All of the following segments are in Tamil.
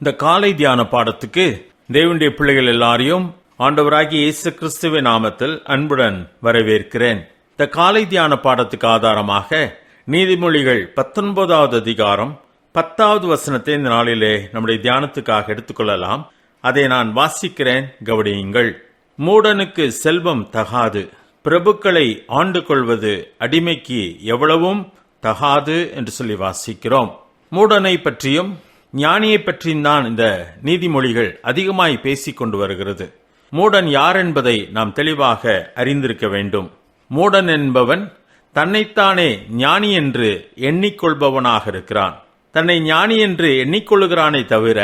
இந்த காலை தியான பாடத்துக்கு தேவனுடைய பிள்ளைகள் எல்லாரையும் ஆண்டவராகிய இயேசு கிறிஸ்துவின் நாமத்தில் அன்புடன் வரவேற்கிறேன். இந்த காலை தியான பாடத்துக்கு ஆதாரமாக நீதிமொழிகள் பத்தொன்பதாவது அதிகாரம் பத்தாவது வசனத்தை இந்த நாளிலே நம்முடைய தியானத்துக்காக எடுத்துக்கொள்ளலாம். அதை நான் வாசிக்கிறேன் கவனியுங்கள். மூடனுக்கு செல்வம் தகாது. பிரபுக்களை ஆண்டு கொள்வது அடிமைக்கு எவ்வளவும் தகாது என்று சொல்லி வாசிக்கிறோம். மூடனை பற்றியும் ஞானியை பற்றியும் தான் இந்த நீதிமொழிகள் அதிகமாய் பேசிக் கொண்டு வருகிறது. மூடன் யார் என்பதை நாம் தெளிவாக அறிந்திருக்க வேண்டும். மூடன் என்பவன் தன்னைத்தானே ஞானி என்று எண்ணிக்கொள்பவனாக இருக்கிறான். தன்னை ஞானி என்று எண்ணிக்கொள்கிறானே தவிர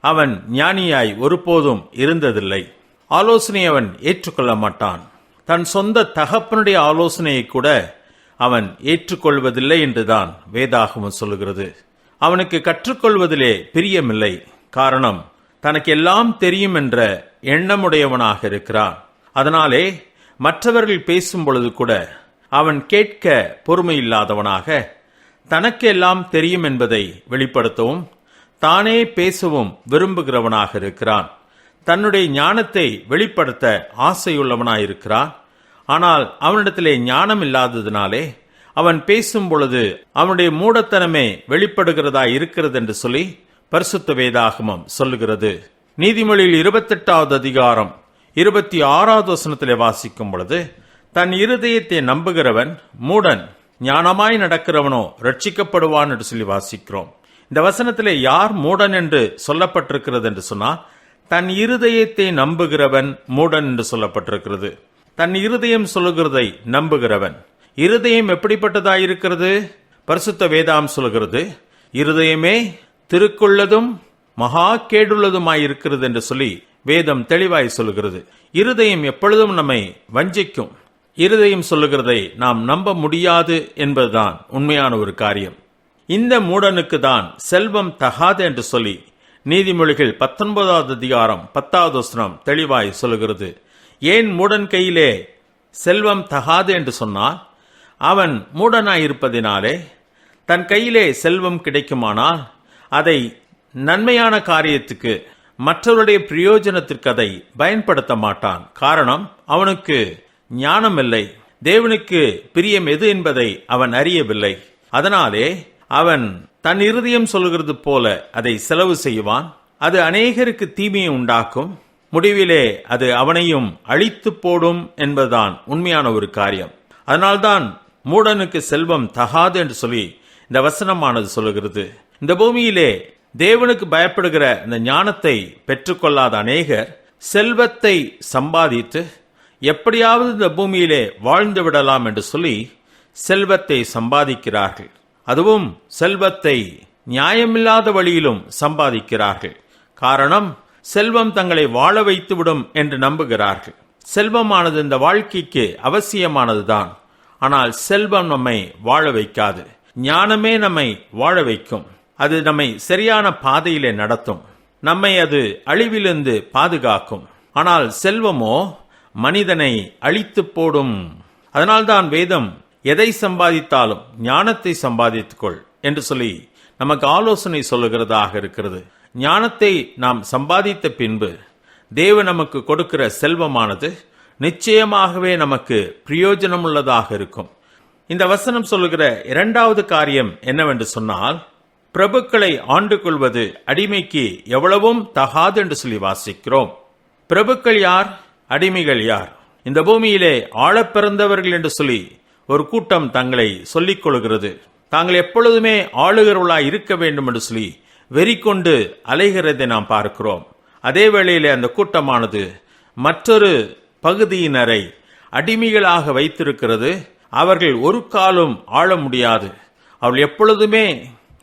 அவன் ஞானியாய் ஒருபோதும் இருந்ததில்லை. ஆலோசனை அவன் ஏற்றுக்கொள்ள மாட்டான். தன் சொந்த தகப்பனுடைய ஆலோசனையை கூட அவன் ஏற்றுக்கொள்வதில்லை என்றுதான் வேதாகமம் சொல்லுகிறது. அவனுக்கு கற்றுக்கொள்வதிலே பிரியமில்லை. காரணம் தனக்கு எல்லாம் தெரியும் என்ற எண்ணமுடையவனாக இருக்கிறான். அதனாலே மற்றவர்கள் பேசும் பொழுது கூட அவன் கேட்க பொறுமையில்லாதவனாக தனக்கு எல்லாம் தெரியும் என்பதை வெளிப்படுத்தவும் தானே பேசவும் விரும்புகிறவனாக இருக்கிறான். தன்னுடைய ஞானத்தை வெளிப்படுத்த ஆசையுள்ளவனாயிருக்கிறான். ஆனால் அவனிடத்திலே ஞானம் இல்லாததினாலே அவன் பேசும் பொழுது அவனுடைய மூடத்தனமே வெளிப்படுகிறதா இருக்கிறது என்று சொல்லி பரிசுத்த வேதாகமம் சொல்லுகிறது. நீதிமொழியில் இருபத்தெட்டாவது அதிகாரம் இருபத்தி ஆறாவது வசனத்திலே வாசிக்கும் பொழுது தன் இருதயத்தை நம்புகிறவன் மூடன் ஞானமாய் நடக்கிறவனோ ரட்சிக்கப்படுவான் என்று சொல்லி வாசிக்கிறோம். இந்த வசனத்திலே யார் மூடன் என்று சொல்லப்பட்டிருக்கிறது என்று சொன்னால் தன் இருதயத்தை நம்புகிறவன் மூடன் என்று சொல்லப்பட்டிருக்கிறது. தன் இருதயம் சொல்லுகிறதை நம்புகிறவன் இருதயம் எப்படிப்பட்டதாயிருக்கிறது? பரிசுத்த வேதாம் சொல்கிறது இருதயமே திருக்குள்ளதும் மகா கேடுள்ளதுமாயிருக்கிறது என்று சொல்லி வேதம் தெளிவாய் சொல்லுகிறது இருதயம் எப்பொழுதும் நம்மை வஞ்சிக்கும். இருதயம் சொல்லுகிறதை நாம் நம்ப முடியாது என்பதுதான் உண்மையான ஒரு காரியம். இந்த மூடனுக்கு தான் செல்வம் தகாது என்று சொல்லி நீதிமொழிகள் பத்தொன்பதாவது அதிகாரம் பத்தாவது வசனம் தெளிவாய் சொல்லுகிறது. ஏன் மூடன் கையிலே செல்வம் தகாது என்று சொன்னால் அவன் மூடனாயிருப்பதினாலே தன் கையிலே செல்வம் கிடைக்குமானால் அதை நன்மையான காரியத்துக்கு மற்றவருடைய பிரயோஜனத்திற்கு அதை பயன்படுத்த மாட்டான். காரணம் அவனுக்கு ஞானம் இல்லை தேவனுக்கு பிரியம் எது என்பதை அவன் அறியவில்லை. அதனாலே அவன் தன் இருதயம் சொல்கிறது போல அதை செலவு செய்வான். அது அநேகருக்கு தீமையை உண்டாக்கும். முடிவிலே அது அவனையும் அழித்து போடும் என்பதுதான் உண்மையான ஒரு காரியம். அதனால்தான் மூடனுக்கு செல்வம் தகாது என்று சொல்லி இந்த வசனமானது சொல்லுகிறது. இந்த பூமியிலே தேவனுக்கு பயப்படுகிற இந்த ஞானத்தை பெற்றுக்கொள்ளாத அநேகர் செல்வத்தை சம்பாதித்து எப்படியாவது இந்த பூமியிலே வாழ்ந்து விடலாம் என்று சொல்லி செல்வத்தை சம்பாதிக்கிறார்கள். அதுவும் செல்வத்தை நியாயமில்லாத வழியிலும் சம்பாதிக்கிறார்கள். காரணம் செல்வம் தங்களை வாழ வைத்துவிடும் என்று நம்புகிறார்கள். செல்வமானது இந்த வாழ்க்கைக்கு அவசியமானதுதான். ஆனால் செல்வம் நம்மை வாழ வைக்காது. ஞானமே நம்மை வாழ வைக்கும். அது நம்மை சரியான பாதையிலே நடத்தும். நம்மை அது அழிவிலிருந்து பாதுகாக்கும். ஆனால் செல்வமோ மனிதனை அழித்து போடும். அதனால்தான் வேதம் எதை சம்பாதித்தாலும் ஞானத்தை சம்பாதித்துக்கொள் என்று சொல்லி நமக்கு ஆலோசனை சொல்லுகிறதாக இருக்கிறது. ஞானத்தை நாம் சம்பாதித்த பின்பு தேவ நமக்கு கொடுக்கிற செல்வமானது நிச்சயமாகவே நமக்கு பிரயோஜனமுள்ளதாக இருக்கும். இந்த வசனம் சொல்லுகிற இரண்டாவது காரியம் என்னவென்று சொன்னால் பிரபுக்களை ஆண்டு கொள்வது அடிமைக்கு எவ்வளவும் தகாது என்று சொல்லி வாசிக்கிறோம். பிரபுக்கள் யார்? அடிமைகள் யார்? இந்த பூமியிலே ஆழப் பிறந்தவர்கள் என்று சொல்லி ஒரு கூட்டம் தங்களை சொல்லிக் கொள்கிறது. தாங்கள் எப்பொழுதுமே ஆளுகிறவர்களாய் இருக்க வேண்டும் என்று சொல்லி வெறி கொண்டு அலைகிறதை நாம் பார்க்கிறோம். அதே வேளையிலே அந்த கூட்டமானது மற்றொரு பகுதியினரை அடிமைகளாக வைத்திருக்கிறது அவர்கள் ஒரு காலம் ஆள முடியாது. அவள் எப்பொழுதுமே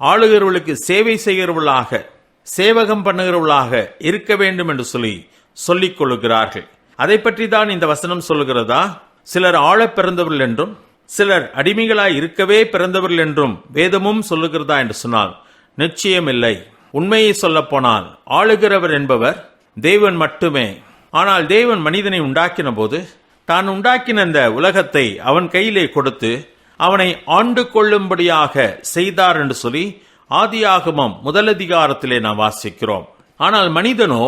ஆளுகிறவர்களுக்கு சேவை செய்கிறவர்களாக சேவகம் பண்ணுகிறவர்களாக இருக்க வேண்டும் என்று சொல்லி சொல்லிக் கொள்கிறார்கள் அதை பற்றி தான் இந்த வசனம் சொல்லுகிறதா? சிலர் ஆள பிறந்தவர்கள் என்றும் சிலர் அடிமைகளாய் இருக்கவே பிறந்தவர்கள் என்றும் வேதமும் சொல்லுகிறதா என்று சொன்னால் நிச்சயமில்லை. உண்மையை சொல்லப் போனால் ஆளுகிறவர் என்பவர் தேவன் மட்டுமே. ஆனால் தேவன் மனிதனை உண்டாக்கின போது தான் உண்டாக்கின இந்த உலகத்தை அவன் கையிலே கொடுத்து அவனை ஆண்டு கொள்ளும்படியாக செய்தார் என்று சொல்லி ஆதியாகமம் முதலதிகாரத்திலே நாம் வாசிக்கிறோம். ஆனால் மனிதனோ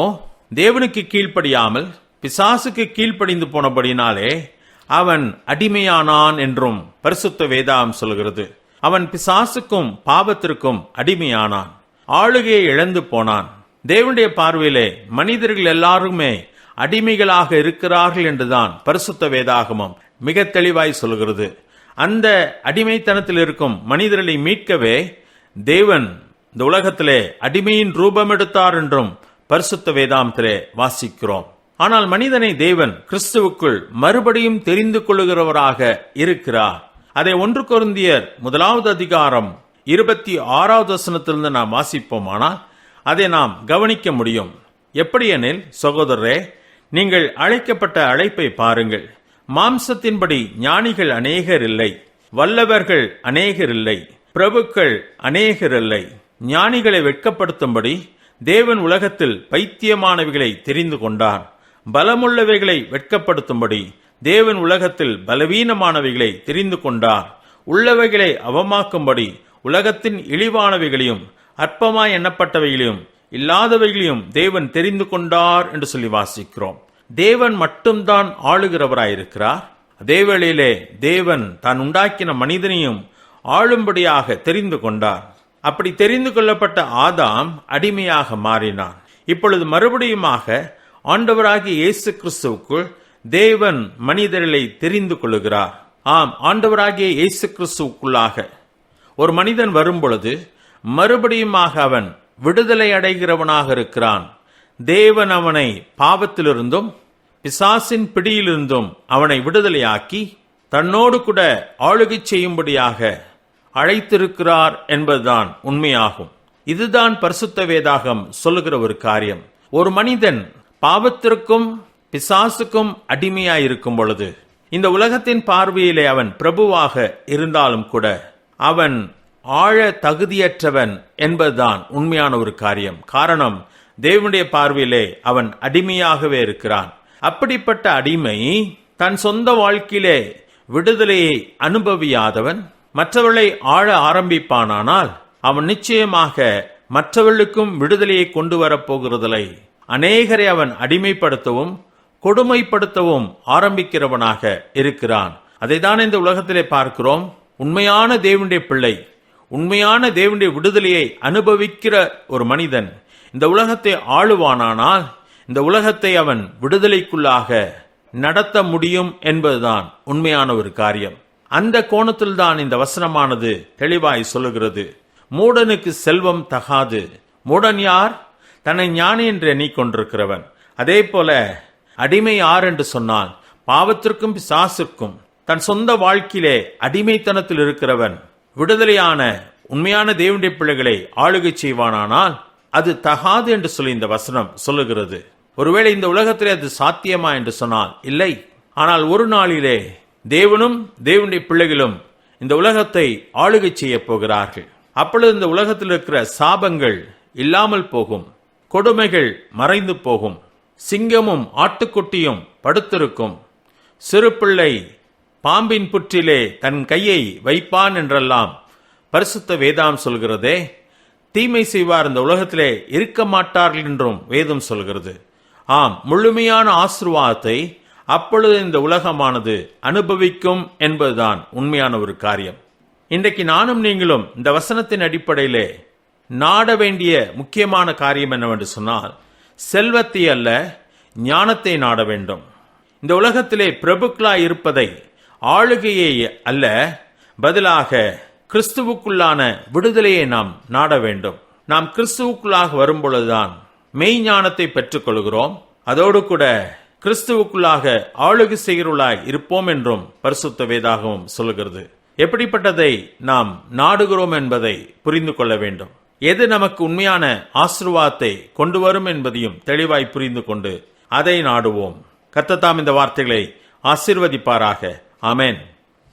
தேவனுக்கு கீழ்ப்படியாமல் பிசாசுக்கு கீழ்ப்படிந்து போனபடினாலே அவன் அடிமையானான் என்றும் பரிசுத்த வேதாம் சொல்கிறது. அவன் பிசாசுக்கும் பாவத்திற்கும் அடிமையானான். ஆளுகையை இழந்து போனான். தேவனுடைய பார்வையிலே மனிதர்கள் எல்லாருமே அடிமைகளாக இருக்கிறார்கள் என்றுதான் பரிசுத்த வேதாகமம் மிக தெளிவாய் சொல்கிறது. அந்த அடிமைத்தனத்தில் இருக்கும் மனிதர்களை மீட்கவே தேவன் இந்த உலகத்திலே அடிமையின் ரூபம் எடுத்தார் என்றும் பரிசுத்த வேதாந்தத்திலே வாசிக்கிறோம். ஆனால் மனிதனை தேவன் கிறிஸ்துவுக்குள் மறுபடியும் தெரிந்து கொள்ளுகிறவராக இருக்கிறார். அதை ஒன்று கொருந்தியர் முதலாவது அதிகாரம் இருபத்தி ஆறாவது வசனத்திலிருந்து நாம் வாசிப்போமானால் அதை நாம் கவனிக்க முடியும். எப்படியெனில் சகோதரரே நீங்கள் அழைக்கப்பட்ட அழைப்பை பாருங்கள். மாம்சத்தின்படி ஞானிகள் அநேகர் இல்லை. வல்லவர்கள் அநேகர் இல்லை. பிரபுக்கள் அநேகர் இல்லை. ஞானிகளை வெட்கப்படுத்தும்படி தேவன் உலகத்தில் பைத்தியமானவைகளை தெரிந்து கொண்டார் பலமுள்ளவைகளை வெட்கப்படுத்தும்படி தேவன் உலகத்தில் பலவீனமானவைகளை தெரிந்து கொண்டார். உள்ளவைகளை அவமாக்கும்படி உலகத்தின் இழிவானவைகளையும் அற்பமாய் எண்ணப்பட்டவைகளையும் இல்லாதவைகளையும் தேவன் தெரிந்து கொண்டார் என்று சொல்லி வாசிக்கிறோம். தேவன் மட்டும்தான் ஆளுகிறவராயிருக்கிறார். அதேவேளையிலே தேவன் தான் உண்டாக்கின மனிதனையும் ஆளும்படியாக தெரிந்து கொண்டார். அப்படி தெரிந்து கொள்ளப்பட்ட ஆதாம் அடிமையாக மாறினான். இப்பொழுது மறுபடியுமாக ஆண்டவராகிய இயேசு கிறிஸ்துவுக்குள் தேவன் மனிதர்களை தெரிந்து கொள்ளுகிறார். ஆம் ஆண்டவராகிய இயேசு கிறிஸ்துவுக்குள்ளாக ஒரு மனிதன் வரும்பொழுது மறுபடியுமாக அவன் விடுதலை அடைகிறவனாக இருக்கிறான். தேவன் அவனை பாவத்திலிருந்தும் பிசாசின் பிடியிலிருந்தும் அவனை விடுதலையாக்கி தன்னோடு கூட ஆளுகை செய்யும்படியாக அழைத்திருக்கிறார் என்பதுதான் உண்மையாகும். இதுதான் பரிசுத்த வேதாகம் சொல்லுகிற ஒரு காரியம். ஒரு மனிதன் பாவத்திற்கும் பிசாசுக்கும் அடிமையாயிருக்கும் பொழுது இந்த உலகத்தின் பார்வையிலே அவன் பிரபுவாக இருந்தாலும் கூட அவன் ஆழ தகுதியற்றவன் என்பதுதான் உண்மையான ஒரு காரியம். காரணம் தேவனுடைய பார்வையிலே அவன் அடிமையாகவே இருக்கிறான். அப்படிப்பட்ட அடிமை தன் சொந்த வாழ்க்கையிலே விடுதலையை அனுபவியாதவன் மற்றவர்களை ஆழ ஆரம்பிப்பானானால் அவன் நிச்சயமாக மற்றவர்களுக்கும் விடுதலையை கொண்டு வரப்போகிறதில்லை அநேகரை அவன் அடிமைப்படுத்தவும் கொடுமைப்படுத்தவும் ஆரம்பிக்கிறவனாக இருக்கிறான். அதைதான் இந்த உலகத்திலே பார்க்கிறோம். உண்மையான தேவனுடைய பிள்ளை உண்மையான தேவனுடைய விடுதலையை அனுபவிக்கிற ஒரு மனிதன் இந்த உலகத்தை ஆளுவானானால் இந்த உலகத்தை அவன் விடுதலைக்குள்ளாக நடத்த முடியும் என்பதுதான் உண்மையான ஒரு காரியம். அந்த கோணத்தில் தான் இந்த வசனமானது தெளிவாய் சொல்லுகிறது. மூடனுக்கு செல்வம் தகாது. மூடன் யார்? தன்னை ஞானி என்று எண்ணிக்கொண்டிருக்கிறவன் அதே போல அடிமை யார் என்று சொன்னால் பாவத்திற்கும் பிசாசிற்கும் தன் சொந்த வாழ்க்கையிலே அடிமைத்தனத்தில் இருக்கிறவன் விடுதலையான உண்மையான தேவனுடைய பிள்ளைகளை ஆளுகை செய்வானானால் அது தகாது என்று சொல்லி இந்த வசனம் சொல்லுகிறது. ஒருவேளை இந்த உலகத்திலே அது சாத்தியமா என்று சொன்னால் இல்லை. ஆனால் ஒரு நாளிலே தேவனும் தேவனுடைய பிள்ளைகளும் இந்த உலகத்தை ஆளுகை செய்ய போகிறார்கள். அப்பொழுது இந்த உலகத்தில் இருக்கிற சாபங்கள் இல்லாமல் போகும். கொடுமைகள் மறைந்து போகும். சிங்கமும் ஆட்டுக்குட்டியும் படுத்திருக்கும். சிறு பிள்ளை பாம்பின் புற்றிலே தன் கையை வைப்பான் என்றெல்லாம் பரிசுத்த வேதாம் சொல்கிறதே. தீமை செய்வார் இந்த உலகத்திலே இருக்க மாட்டார்கள் என்றும் வேதம் சொல்கிறது. ஆம் முழுமையான ஆசிர்வாதத்தை அப்பொழுது இந்த உலகமானது அனுபவிக்கும் என்பதுதான் உண்மையான ஒரு காரியம். இன்றைக்கு நானும் நீங்களும் இந்த வசனத்தின் அடிப்படையிலே நாட வேண்டிய முக்கியமான காரியம் என்னவென்று சொன்னால் செல்வத்தை அல்ல ஞானத்தை நாட வேண்டும். இந்த உலகத்திலே பிரபுக்களாய் இருப்பதை ஆளுகையை அல்ல பதிலாக கிறிஸ்துவுக்குள்ளான விடுதலையை நாம் நாட வேண்டும். நாம் கிறிஸ்துவுக்குள்ளாக வரும்பொழுதுதான் மெய் ஞானத்தை பெற்றுக்கொள்கிறோம். அதோடு கூட கிறிஸ்துவுக்குள்ளாக ஆளுகை செய்கிறவர்களாய் இருப்போம் என்றும் பரிசுத்த வேதாகவும் சொல்கிறது எப்படிப்பட்டதை நாம் நாடுகிறோம் என்பதை புரிந்து கொள்ள வேண்டும். எது நமக்கு உண்மையான ஆசிர்வாதத்தை கொண்டு வரும் என்பதையும் தெளிவாய் புரிந்து கொண்டு அதை நாடுவோம். கத்தத்தாம் இந்த வார்த்தைகளை ஆசிர்வதிப்பாராக. Amen.